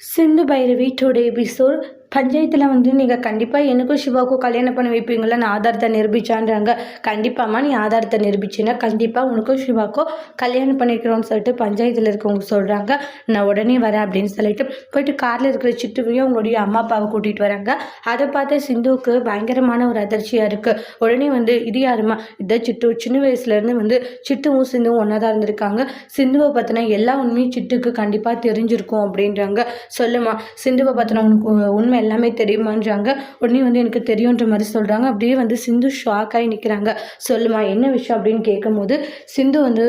Sindhu Bhairavi today episode பஞ்சாயத்தில் வந்து நீங்கள் கண்டிப்பாக எனக்கும் சிவாவுக்கும் கல்யாணம் பண்ணி வைப்பீங்களா நான் ஆதாரத்தை நிரூபிச்சான்றாங்க. கண்டிப்பாம்மா நீ ஆதாரத்தை நிரூபிச்சின்னா கண்டிப்பாக உனக்கும் சிவாவுக்கும் கல்யாணம் பண்ணிக்கிறோம்னு சொல்லிட்டு பஞ்சாயத்தில் இருக்கவங்க சொல்கிறாங்க நான் உடனே வரேன் அப்படின்னு சொல்லிட்டு போயிட்டு காரில் இருக்கிற சிட்டுவையும் அவங்களுடைய அம்மா அப்பாவை கூட்டிகிட்டு வராங்க. அதை பார்த்து சிந்துவுக்கு பயங்கரமான ஒரு அதிர்ச்சியாக இருக்குது உடனே வந்து இது யாருமா இதை சிட்டு சின்ன வயசுலேருந்து வந்து சிட்டுவும் சிந்துவும் ஒன்றா தான் இருந்திருக்காங்க. சிந்துவை பற்றின எல்லா உண்மையும் சிட்டுக்கு கண்டிப்பாக தெரிஞ்சிருக்கும் அப்படின்றாங்க. சொல்லுமா சிந்துவை பார்த்தினா உனக்கு உண்மை எல்லாமே தெரியுமான்றாங்க. உடனே வந்து எனக்கு தெரியுன்ற மாதிரி சொல்கிறாங்க அப்படியே வந்து சிந்து ஷாக்காகி நிற்கிறாங்க சொல்லுமா என்ன விஷயம் அப்படின்னு கேட்கும்போது சிந்து வந்து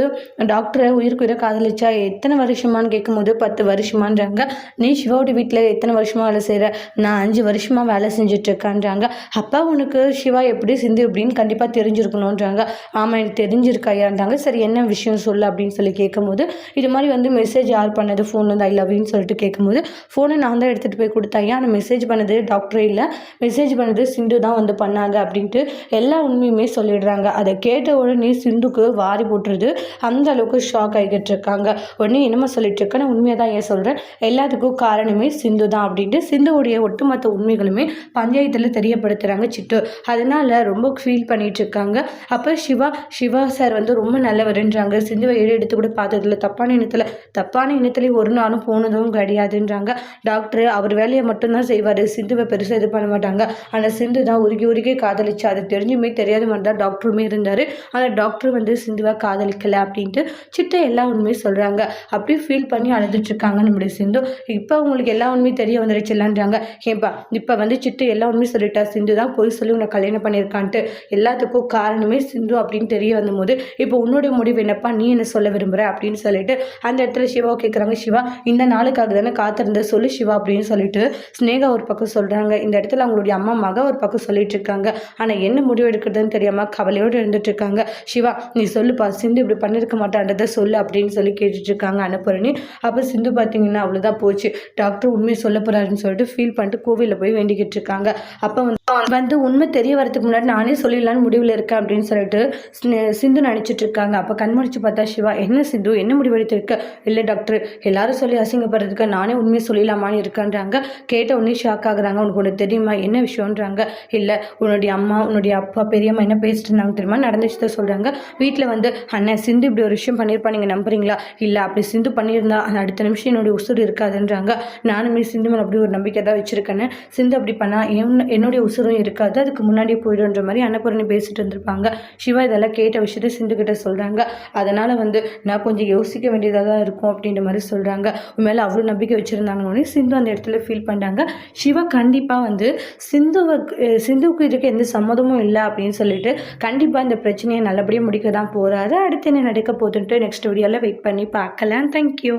டாக்டரை உயிருக்கு உயிரை காதலிச்சா எத்தனை வருஷமான்னு கேட்கும்போது பத்து வருஷமான்றாங்க. நீ சிவாவோட வீட்டில் எத்தனை வருஷமாக வேலை செய்கிற நான் அஞ்சு வருஷமாக வேலை செஞ்சிட்ருக்கான்றாங்க அப்பா உனக்கு சிவா எப்படி சிந்து அப்படின்னு கண்டிப்பாக தெரிஞ்சிருக்கணுன்றாங்க ஆமாம் எனக்கு தெரிஞ்சிருக்காயான்றாங்க. சரி என்ன விஷயம் சொல்லு அப்படின்னு சொல்லி கேட்கும்போது இது மாதிரி வந்து மெசேஜ் யார் பண்ணது? ஃபோன் வந்து ஐ லவ்யூன்னு சொல்லிட்டு கேட்கும்போது ஃபோனை நான் தான் எடுத்துகிட்டு போய் கொடுத்தாயா ஆனால் மெசேஜ் பண்ணது டாக்டரே இல்லை. மெசேஜ் பண்ணது சிந்து தான் வந்து பண்ணாங்க அப்படின்ட்டு எல்லா உண்மையுமே சொல்லிடுறாங்க. அதை கேட்ட உடனே சிந்துக்கு வாரி போட்டுருது. அந்த அளவுக்கு ஷாக் ஆகிக்கிட்டு இருக்காங்க. உடனே என்னமோ சொல்லிட்டு இருக்கேன் நான் உண்மையை தான் ஏன் சொல்கிறேன் எல்லாத்துக்கும் காரணமே சிந்து தான் அப்படின்ட்டு சிந்துவுடைய ஒட்டுமொத்த உண்மைகளுமே பஞ்சாயத்தில் தெரியப்படுத்துகிறாங்க சிட்டு. அதனால் ரொம்ப ஃபீல் பண்ணிட்டு இருக்காங்க. அப்போ சிவா சிவா சார் வந்து ரொம்ப நல்லவருன்றாங்க. சிந்துவை ஏழு எடுத்து கூட பார்த்ததில்ல தப்பான இனத்தில் தப்பான இனத்துலேயும் ஒரு நாளும் போனதும் கிடையாதுன்றாங்க. டாக்டர் அவர் வேலையை மட்டும்தான் செய்வார். சிந்துவை பெருசாக இது பண்ண மாட்டாங்க. ஆனால் சிந்து தான் உருகி உருகி காதலிச்சு அது தெரிஞ்சுமே தெரியாத மாதிரி தான் டாக்டருமே இருந்தார். ஆனால் டாக்டர் வந்து சிந்துவை காதலிக்கலை அப்படின்ட்டு சிட்டை எல்லா உண்மையும் சொல்கிறாங்க அப்படியே ஃபீல் பண்ணி அழுதுட்ருக்காங்க நம்முடைய சிந்து. இப்போ உங்களுக்கு எல்லா உண்மையும் தெரிய வந்துருச்சுலான்றாங்க. ஏன்பா இப்போ வந்து சிட்டு எல்லா உண்மையும் சொல்லிட்டா சிந்து தான் பொய் சொல்லி உன்னை கல்யாணம் பண்ணியிருக்கான்ட்டு. எல்லாத்துக்கும் காரணமே சிந்து அப்படின்னு தெரிய வந்தபோது இப்போ உன்னுடைய முடிவு என்னப்பா? நீ என்ன சொல்ல விரும்புகிற அப்படின்னு சொல்லிட்டு அந்த இடத்துல சிவாவை கேட்குறாங்க சிவா இந்த நாளுக்காக தானே காத்திருந்த சொல்லு சிவா அப்படின்னு சொல்லிட்டு ஸ்னேகா ஒரு பக்கம் சொல்கிறாங்க இந்த இடத்துல அவங்களுடைய அம்மா மக ஒரு பக்கம் சொல்லிட்டு இருக்காங்க ஆனால் என்ன முடிவு எடுக்கிறதுன்னு தெரியாமல் கவலையோடு இருந்துட்டு இருக்காங்க சிவா நீ சொல்லுப்பா சிந்து இப்படி பண்ணியிருக்க மாட்டான்றதை சொல்லு அப்படின்னு சொல்லி கேட்டுட்டு இருக்காங்க அப்போ சிந்து பார்த்தீங்கன்னா அவ்வளோதான் போச்சு. டாக்டர் உண்மையை சொல்ல போகிறாருன்னு சொல்லிட்டு ஃபீல் பண்ணிட்டு கோவிலில் போய் வேண்டிக்கிட்டு இருக்காங்க அப்போ வந்து வந்து உண்மை தெரிய வரதுக்கு முன்னாடி நானே சொல்லிடலான்னு முடிவில் இருக்கேன் அப்படின்னு சொல்லிட்டு சிந்து நினச்சிட்டு இருக்காங்க. அப்போ கண்முடிச்சு பார்த்தா சிவா என்ன சிந்து? என்ன முடிவு எடுத்திருக்க? இல்லை டாக்டர் எல்லாரும் சொல்லி அசிங்கப்படுறதுக்கு நானே உண்மையை சொல்லிடலாமான்னு இருக்கேன்றாங்க. கேட்ட உடனே ஷாக் ஆகுறாங்க. உனக்கு ஒன்று தெரியுமா? என்ன விஷயம்ன்றாங்க. இல்லை உன்னுடைய அம்மா உன்னுடைய அப்பா பெரியம்மா என்ன பேசிட்டு இருந்தாங்க தெரியுமா? நடந்துச்சு தான் சொல்கிறாங்க வீட்டில் வந்து அண்ணன் சிந்து இப்படி ஒரு விஷயம் பண்ணியிருப்பா நீங்கள் நம்புறீங்களா? இல்லை அப்படி சிந்து பண்ணியிருந்தா அந்த அடுத்த நிமிஷம் என்னுடைய உசுறு இருக்காதுன்றாங்க. நானுமே சிந்து மேலே அப்படி ஒரு நம்பிக்கை தான் வச்சுருக்கேன்னு. சிந்து அப்படி பண்ணால் என்ன என்னுடைய உசுரும் இருக்காது. அதுக்கு முன்னாடியே போயிடுன்ற மாதிரி அன்னபூரணி பேசிட்டு இருந்திருப்பாங்க. சிவா இதெல்லாம் கேட்ட விஷயத்த சிந்துக்கிட்ட சொல்கிறாங்க அதனால் வந்து நான் கொஞ்சம் யோசிக்க வேண்டியதாக தான் இருக்கும் அப்படின்ற மாதிரி சொல்கிறாங்க மேலே அவ்வளோ நம்பிக்கை வச்சுருந்தாங்கன்னு சிந்து அந்த இடத்துல ஃபீல் பண்ணுறாங்க சிவா கண்டிப்பாக வந்து சிந்துவை சிந்துவுக்கு இதுக்கு எந்த சம்மதமும் இல்லை அப்படின்னு சொல்லிட்டு கண்டிப்பாக இந்த பிரச்சனையை நல்லபடியாக முடிக்க தான் போகிறாரு அடுத்து என்ன நடக்க போகுதுன்ட்டு நெக்ஸ்ட் வீடியோவில் வெயிட் பண்ணி பார்க்கலாம். தேங்க்யூ